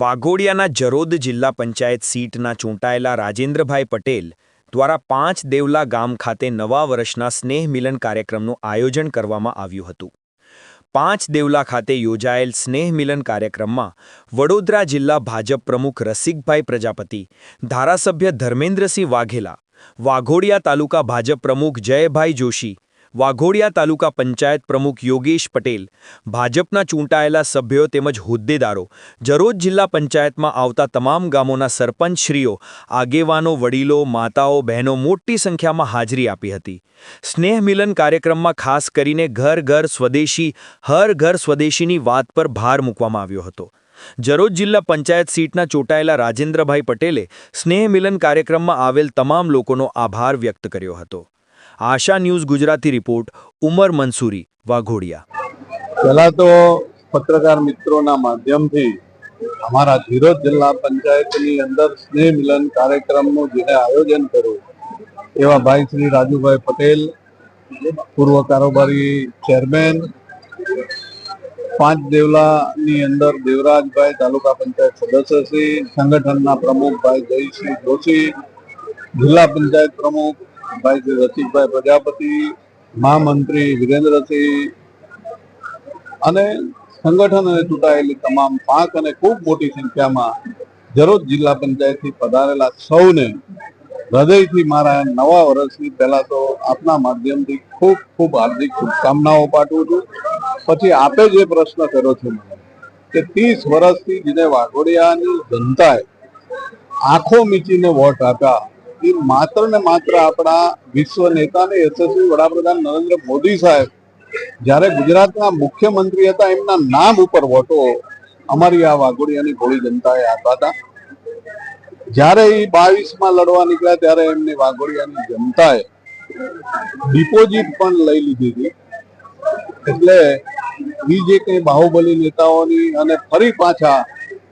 વાઘોડિયાના જરોદ જિલ્લા પંચાયત સીટના ચૂંટાયેલા રાજેન્દ્રભાઈ પટેલ દ્વારા પાંચ દેવલા ગામ ખાતે નવા વર્ષના સ્નેહ મિલન કાર્યક્રમનું આયોજન કરવામાં આવ્યું હતું. પાંચ દેવલા ખાતે યોજાયેલ સ્નેહ મિલન કાર્યક્રમમાં વડોદરા જિલ્લા ભાજપ પ્રમુખ રસિકભાઈ પ્રજાપતિ, ધારાસભ્ય ધર્મેન્દ્રસિંહ વાઘેલા, વાઘોડિયા તાલુકા ભાજપ પ્રમુખ જયભાઈ જોશી વાઘોડિયા તાલુકા પંચાયત પ્રમુખ યોગેશ પટેલ, ભાજપના ચૂંટાયેલા સભ્યો તેમજ હોદ્દેદારો જરોદ જિલ્લા પંચાયતમાં આવતા તમામ ગામોના સરપંચશ્રીઓ, આગેવાનો, વડીલો, માતાઓ, બહેનો મોટી સંખ્યામાં હાજરી આપી હતી. સ્નેહ મિલન કાર્યક્રમમાં ખાસ કરીને ઘર ઘર સ્વદેશી, હર ઘર સ્વદેશીની વાત પર ભાર મૂકવામાં આવ્યો હતો. જરોદ જિલ્લા પંચાયત સીટના ચૂંટાયેલા રાજેન્દ્રભાઈ પટેલે સ્નેહ મિલન કાર્યક્રમમાં આવેલ તમામ લોકોનો આભાર વ્યક્ત કર્યો હતો. આશા ન્યૂઝ ગુજરાતી રિપોર્ટ, ઉમર મંસૂરી, વાઘોડિયા. પહેલા તો પત્રકાર મિત્રોના માધ્યમથી અમારા ધીરોજ જિલ્લા પંચાયતની અંદર સ્નેહ મિલન કાર્યક્રમનું જેને આયોજન કર્યું, એવા ભાઈ શ્રી રાજુભાઈ પટેલ, પૂર્વ કારોબારી ચેરમેન, પાંચ દેવલાની અંદર દેવરાજભાઈ તાલુકા પંચાયત સદસ્ય શ્રી, સંગઠનના પ્રમુખ ભાઈ જયસિંહ જોશી, જિલ્લા પંચાયત પ્રમુખ ભાઈ શ્રી રસિકભાઈ પ્રજાપતિ, મહામંત્રી વિરેન્દ્રસિંહ અને સંગઠન અને ચૂંટાયેલી તમામ પાંખ અને ખૂબ મોટી સંખ્યામાં જરોદ જિલ્લા પંચાયતથી પધારેલા સૌને હૃદયથી મારા નવા વર્ષની પહેલા તો આપના માધ્યમથી ખૂબ ખૂબ હાર્દિક શુભકામનાઓ પાઠવું છું. પછી આપે જે પ્રશ્ન કર્યો છે મને, કે ત્રીસ વર્ષથી જેને વાઘોડિયાની જનતાએ આંખો મીચીને વોટ આપ્યા એ માત્ર ને માત્ર આપણા વિશ્વ નેતા ને યશસ્વી વડાપ્રધાન નરેન્દ્ર મોદી સાહેબ, જ્યારે ગુજરાતના મુખ્યમંત્રી હતા, એમના નામ ઉપર વોટો અમારી આ વાઘોડિયાની ભોળી જનતાએ આપ્યા હતા. જ્યારે એ બાવીસમાં લડવા નીકળ્યા, ત્યારે એમની વાઘોડિયાની જનતાએ ડિપોઝિટ પણ લઈ લીધી હતી. એટલે એ જે કઈ બાહુબલી નેતાઓની અને ફરી પાછા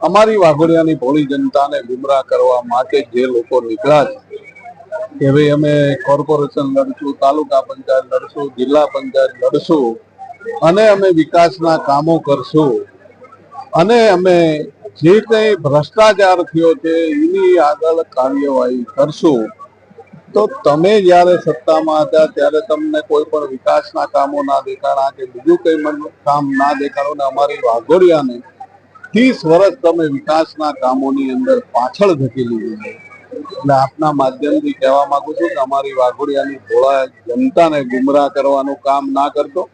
અમારી વાઘોડિયાની ભોળી જનતાને ગુમરાહ કરવા માટે જે લોકો નીકળ્યા છે કે ભાઈ અમે કોર્પોરેશન લડશું, તાલુકા પંચાયત લડશું, જિલ્લા પંચાયત લડશું અને અમે વિકાસના કામો કરશું. અને અમે જે કંઈ ભ્રષ્ટાચાર થયો છે, એની આગળ કાર્યવાહી કરશું. તો તમે જ્યારે સત્તામાં હતા, ત્યારે તમને કોઈ પણ વિકાસના કામો ના દેખાણા કે બીજું કઈ કામ ના દેખાડો ને અમારી વાઘોડિયાને ત્રીસ વર્ષ તમે વિકાસના કામોની અંદર પાછળ ધકેલી દીધી. એટલે આપના માધ્યમથી કહેવા માંગુ છું કે અમારી વાઘોડિયાની ભોળા જનતાને ગુમરાહ કરવાનું કામ ના કરતો.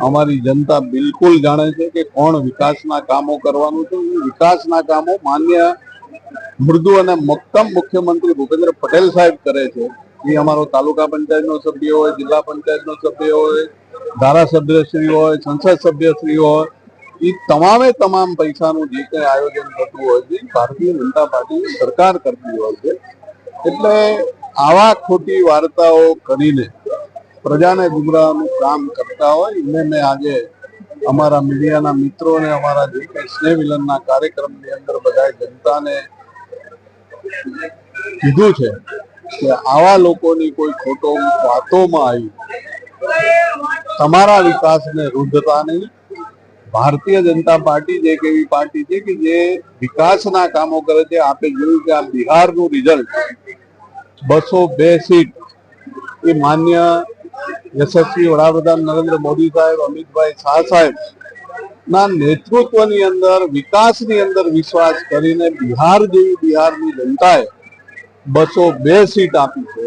અમારી જનતા બિલકુલ જાણે છે કે કોણ વિકાસના કામો કરવાનું છે. એ વિકાસના કામો માન્ય મૃદુ અને મક્કમ મુખ્યમંત્રી ભૂપેન્દ્ર પટેલ સાહેબ કરે છે. એ અમારો તાલુકા પંચાયતનો સભ્ય હોય, જિલ્લા પંચાયતનો સભ્ય હોય, ધારાસભ્યશ્રી હોય, સંસદ સભ્યશ્રી હોય એ તમામે તમામ પૈસાનું જે કંઈ આયોજન થતું હોય છે ભારતીય જનતા પાર્ટી સરકાર કરતી હોય છે. એટલે આવા ખોટી વાર્તાઓ કરીને પ્રજાને ગુમરાહનું કામ કરતા હોય એને મેં આજે અમારા મીડિયાના મિત્રો અને અમારા જે કંઈ સ્નેહ મિલનના કાર્યક્રમની અંદર બધા જનતાને કીધું છે કે આવા લોકોની કોઈ ખોટો વાતોમાં આવી, તમારા વિકાસને રૂઢતા નહીં ભારતીય જનતા પાર્ટી જે એક એવી પાર્ટી છે કે જે વિકાસના કામો કરે છે. આપણે જોયું કે આ બિહારનું રિઝલ્ટ બસો બે સીટ એ માન્ય યશસ્વી વડાપ્રધાન નરેન્દ્ર મોદી સાહેબ, અમિતભાઈ શાહ સાહેબ ના નેતૃત્વની અંદર, વિકાસની અંદર વિશ્વાસ કરીને બિહાર જેવી બિહારની જનતાએ બસો બે સીટ આપી છે.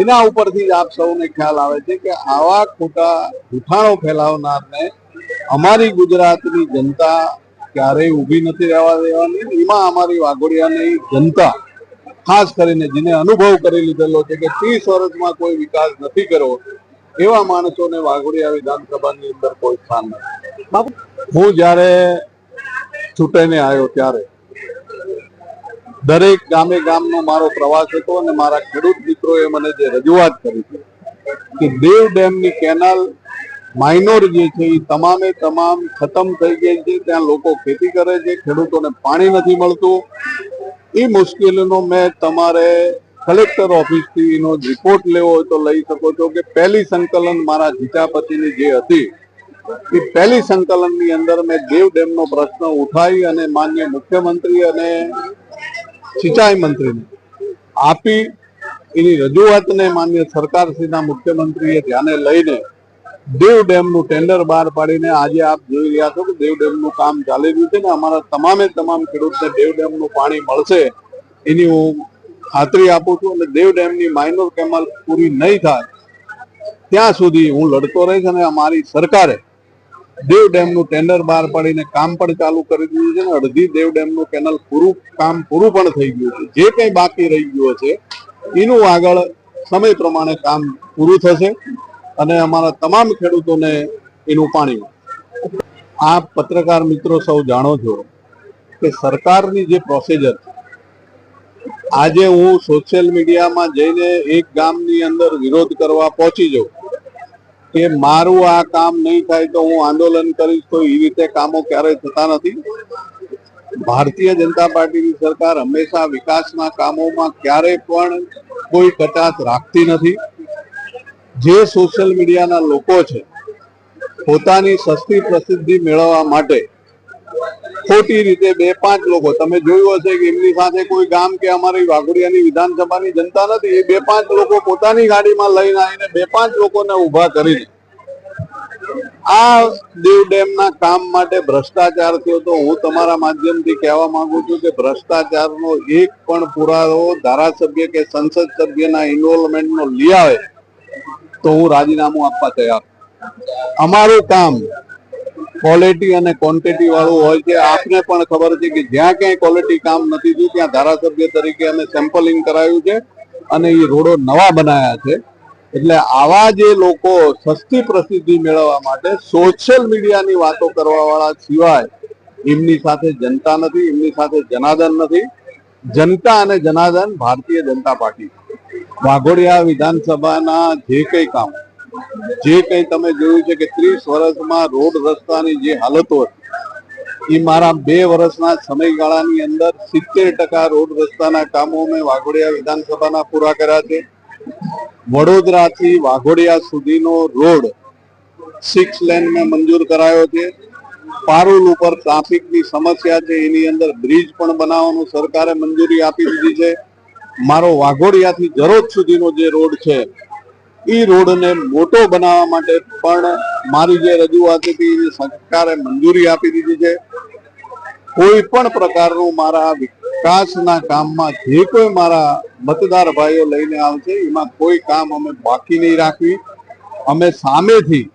એના ઉપરથી જ આપ સૌને ખ્યાલ આવે છે કે આવા ખોટા ગુઠાણો ફેલાવનારને અમારી ગુજરાતની જનતા ક્યારેય ઊભી નથી રહેવા દેવાની. એમાં અમારી વાઘોડિયાની જનતા, ખાસ કરીને જેને અનુભવ કરી લીધેલો છે કે ત્રીસ વર્ષમાં કોઈ વિકાસ નથી કર્યો, એવા માણસોને વાઘોડિયા વિધાનસભાની અંદર કોઈ સ્થાન નથી. હું જ્યારે ચૂંટાઈને આવ્યો ત્યારે, દરેક ગામે ગામનો મારો પ્રવાસ હતો અને મારા ખેડૂત મિત્રોએ મને જે રજૂઆત કરી હતી કે દેવ ડેમની કેનાલ માઇનોર જે છે એ તમામે તમામ ખતમ થઈ ગઈ છે. ત્યાં લોકો ખેતી કરે છે. ખેડૂતોને પાણી નથી મળતું. એ મુશ્કેલીનો મેં તમારે કલેક્ટર ઓફિસથી એનો રિપોર્ટ લેવો હોય તો લઈ શકો છો કે પહેલી સંકલન મારા જીતાપતિની જે હતી, એ પહેલી સંકલનની અંદર મેં દેવ ડેમનો પ્રશ્ન ઉઠાવી અને માન્ય મુખ્યમંત્રી અને સિંચાઈ મંત્રીને આપી. એની રજૂઆતને માન્ય સરકારશ્રીના મુખ્યમંત્રીએ ધ્યાને લઈને દેવ ડેમનું ટેન્ડર બહાર પાડીને આજે આપ જોઈ રહ્યા છો કે દેવ ડેમનું કામ ચાલી રહ્યું છે ને અમારા તમામે તમામ ખેડૂતને દેવ ડેમનું પાણી મળશે એની હું ખાતરી આપું છું અને દેવ ડેમની માઇનોર કેમલ પૂરી નહીં થાય ત્યાં સુધી હું લડતો રહીશ અને અમારી સરકારે દેવ ડેમનું ટેન્ડર બહાર પાડીને કામ પણ ચાલુ કરી દીધું છે ને અડધી દેવ ડેમનું કેનલ પૂરું કામ પૂરું પણ થઈ ગયું છે. જે કંઈ બાકી રહી ગયું છે એનું આગળ સમય પ્રમાણે કામ પૂરું થશે. અને અમારા તમામ ખેડૂતોને એનું પાણી આ પત્રકાર મિત્રો સૌ જાણો છો કે સરકારની જે પ્રોસિજર આજે હું સોશિયલ મીડિયામાં જઈને એક ગામની અંદર વિરોધ કરવા પહોંચી જાઉં કે મારું આ કામ નહીં થાય તો હું આંદોલન કરીશ તો એ રીતે કામો ક્યારેય થતા નથી. ભારતીય જનતા પાર્ટીની સરકાર હંમેશા વિકાસના કામોમાં ક્યારેય પણ કોઈ કચાશ રાખતી નથી. જે સોશિયલ મીડિયાના લોકો છે, પોતાની સસ્તી પ્રસિદ્ધિ મેળવવા માટે ખોટી રીતે બે પાંચ લોકો, તમે જોયું હશે કે એમની સાથે કોઈ ગામ કે અમારી વાઘોડિયાની વિધાનસભાની જનતા નથી, એ બે પાંચ લોકો પોતાની ગાડીમાં લઈને આવીને બે પાંચ લોકોને ઊભા કરીને આ દેવ ડેમના કામ માટે ભ્રષ્ટાચાર થયો તો હું તમારા માધ્યમથી કહેવા માંગુ છું કે ભ્રષ્ટાચારનો એક પણ પુરાવો ધારાસભ્ય કે સંસદ સભ્યના ઇન્વોલ્વમેન્ટનો લઈ આવે. તો હું રાજીનામું આપવા તૈયાર. અમારું કામ ક્વોલિટી અને ક્વોન્ટિટી વાળું હોય છે. આપને પણ ખબર છે કે જ્યાં ક્યાંય ક્વોલિટી કામ નથી થયું, ત્યાં ધારાસભ્ય તરીકે અમે સેમ્પલિંગ કરાયું છે અને એ રોડો નવા બનાવ્યા છે. એટલે આવા જે લોકો સસ્તી પ્રસિદ્ધિ મેળવવા માટે સોશિયલ મીડિયાની વાતો કરવા વાળા સિવાય એમની સાથે જનતા નથી, એમની સાથે જનાદન નથી. જનતા અને જનાદન ભારતીય જનતા પાર્ટી વાઘોડિયા વિધાનસભાના જે કઈ કામ, જે કઈ તમે જોયું છે કે ત્રીસ વર્ષમાં રોડ રસ્તાની જે હાલતો હતી, એ મારા બે વર્ષના સમયગાળાની અંદર સિત્તેર ટકા રોડ રસ્તાના કામો મેં વાઘોડિયા વિધાનસભાના પૂરા કર્યા છે. વડોદરાથી વાઘોડિયા સુધીનો રોડ સિક્સ લેન મેં મંજૂર કરાયો છે. પારુલ ઉપર ટ્રાફિકની સમસ્યા છે, એની અંદર બ્રિજ પણ બનાવવાનું સરકારે મંજૂરી આપી દીધી છે. મારો વાઘોડિયાથી જરોદ સુધીનો જે રોડ છે એ રોડને મોટો બનાવવા માટે પણ મારી જે રજૂઆત હતી, એની સરકારે મંજૂરી આપી દીધી છે. કોઈ પણ પ્રકારનું મારા વિકાસના કામમાં જે કોઈ મારા મતદાર ભાઈઓ લઈને આવશે, એમાં કોઈ કામ અમે બાકી નહીં રાખવી. અમે સામેથી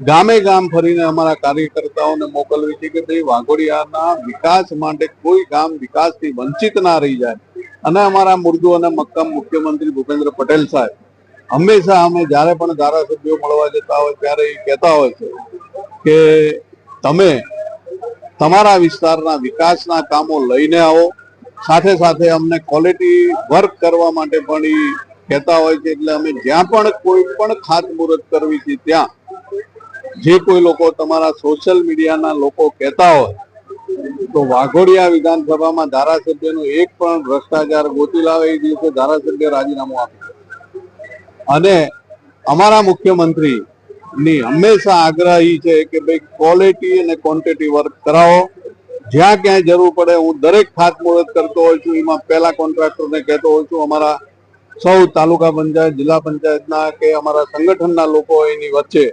ગામે ગામ ફરીને અમારા કાર્યકર્તાઓને મોકલવી છે કે ભાઈ, વાઘોડિયાના વિકાસ માટે કોઈ ગામ વિકાસથી વંચિત ના રહી જાય. અને અમારા મુર્દુ અને મક્કમ મુખ્યમંત્રી ભૂપેન્દ્ર પટેલ સાહેબ, હંમેશા અમે જ્યારે પણ ધારાસભ્યો મળવા જતા હોય ત્યારે એ કહેતા હોય છે કે તમે તમારા વિસ્તારના વિકાસના કામો લઈને આવો. સાથે સાથે અમને ક્વોલિટી વર્ક કરવા માટે પણ એ કહેતા હોય છે. એટલે અમે જ્યાં પણ કોઈ પણ ખાતમુહૂર્ત કરવી છે ત્યાં જે કોઈ લોકો તમારા સોશિયલ મીડિયાના લોકો કહેતા હોય, તો વાઘોડિયા વિધાનસભામાં ધારાસભ્યનું એક પણ ભ્રષ્ટાચાર ગોતી લાવે એ દિવસે ધારાસભ્ય રાજીનામું આપે. અને અમારા મુખ્યમંત્રી ની હંમેશા આગ્રહ એ છે કે ભાઈ ક્વોલિટી અને ક્વોન્ટિટી વર્ક કરાવો. જ્યાં ક્યાંય જરૂર પડે હું દરેક ખાતમુહૂર્ત કરતો હોઉં છું, એમાં પહેલા કોન્ટ્રાક્ટરને કહેતો હોઉં છું, અમારા સૌ તાલુકા પંચાયત, જિલ્લા પંચાયતના કે અમારા સંગઠનના લોકો એની વચ્ચે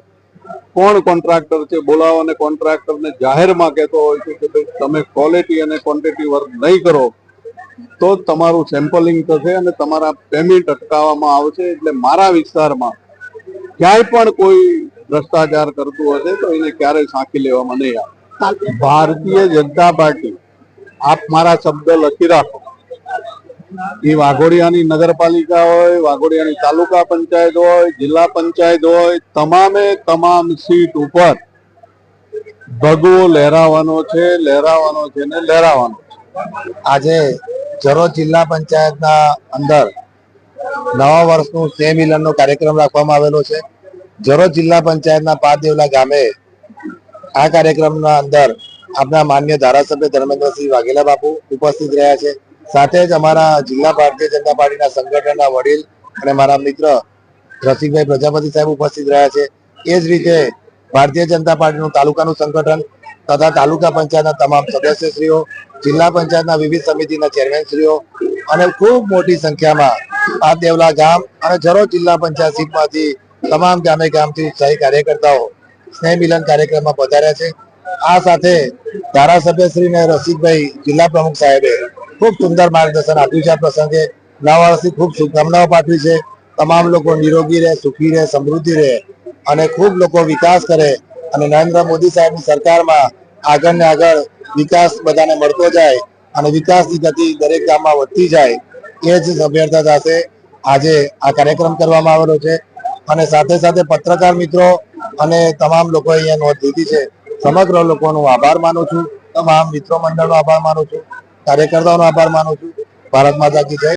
કોણ કોન્ટ્રાક્ટર છે? બોલાવો અને કોન્ટ્રાક્ટરને જાહેરમાં કહેતો હોય છે કે ભાઈ, તમે ક્વોલિટી અને ક્વોન્ટિટી વર્ક નહીં કરો, તો તમારું સેમ્પલિંગ થશે અને તમારા પેમેન્ટ અટકાવવામાં આવશે. એટલે મારા વિસ્તારમાં ક્યાંય પણ કોઈ ભ્રષ્ટાચાર કરતું હશે તો એને ક્યારેય સાંકી લેવામાં નહીં આવે. ભારતીય જનતા પાર્ટી, આપ મારા શબ્દ લખી રાખો. એ વાઘોડિયાની નગરપાલિકા હોય, વાઘોડિયાની તાલુકા પંચાયત હોય, જિલ્લા પંચાયત હોય, તમામે તમામ સીટ ઉપર ભગવો લહેરાવાનો છે લહેરાવાનો છે ને લહેરાવાનો આજે જરોદ જિલ્લા પંચાયતના અંદર નવા વર્ષનું સ્નેહ મિલનનો કાર્યક્રમ રાખવામાં આવેલો છે. જરોદ જિલ્લા પંચાયતના પાદેવલા ગામે આ કાર્યક્રમના અંદર આપણા માન્ય ધારાસભ્ય ધર્મેન્દ્રસિંહ વાઘેલા બાપુ ઉપસ્થિત રહ્યા છે. સાથે જ અમારા જિલ્લા ભારતીય જનતા પાર્ટીના સંગઠનના વડીલ અને મારા મિત્ર રસિકભાઈ પ્રજાપતિ સાહેબ ઉપસ્થિત રહ્યા છે. એ જ રીતે ભારતીય જનતા પાર્ટીનું તાલુકાનું સંગઠન તથા તાલુકા પંચાયતના તમામ સદસ્યશ્રીઓ, જિલ્લા પંચાયતના વિવિધ સમિતિના ચેરમેનશ્રીઓ અને ખૂબ મોટી સંખ્યામાં આ દેવલા ગામ અને જરોદ જિલ્લા પંચાયત સીટમાંથી તમામ ગામે ગામથી ઉત્સાહી કાર્યકર્તાઓ સ્નેહ મિલન કાર્યક્રમમાં પધાર્યા છે. આ સાથે ધારાસભ્યશ્રી ને રસિકભાઈ જિલ્લા પ્રમુખ સાહેબે ખૂબ સુંદર માર્ગદર્શન આપ્યું છે આ પ્રસંગે. નવા વર્ષથી ખૂબ શુભકામનાઓ પાઠવી છે. તમામ લોકો નિરોગી રહે, સુખી રહે, સમૃદ્ધિ રહે અને ખૂબ લોકો વિકાસ કરે અને નરેન્દ્ર મોદી સાહેબની સરકારમાં આગળ ને આગળ વિકાસ બધાને મળતો જાય અને વિકાસની ગતિ દરેક ગામમાં વધતી જાય એ જ સભ્યતા સાથે આજે આ કાર્યક્રમ કરવામાં આવેલો છે. અને સાથે સાથે પત્રકાર મિત્રો અને તમામ લોકો અહીંયા નોંધ લીધી છે. સમગ્ર લોકોનો આભાર માનું છું. તમામ મિત્રો મંડળનો આભાર માનું છું. કાર્યકર્તાઓનો આભાર માનું છું. ભારત માતા કી જય.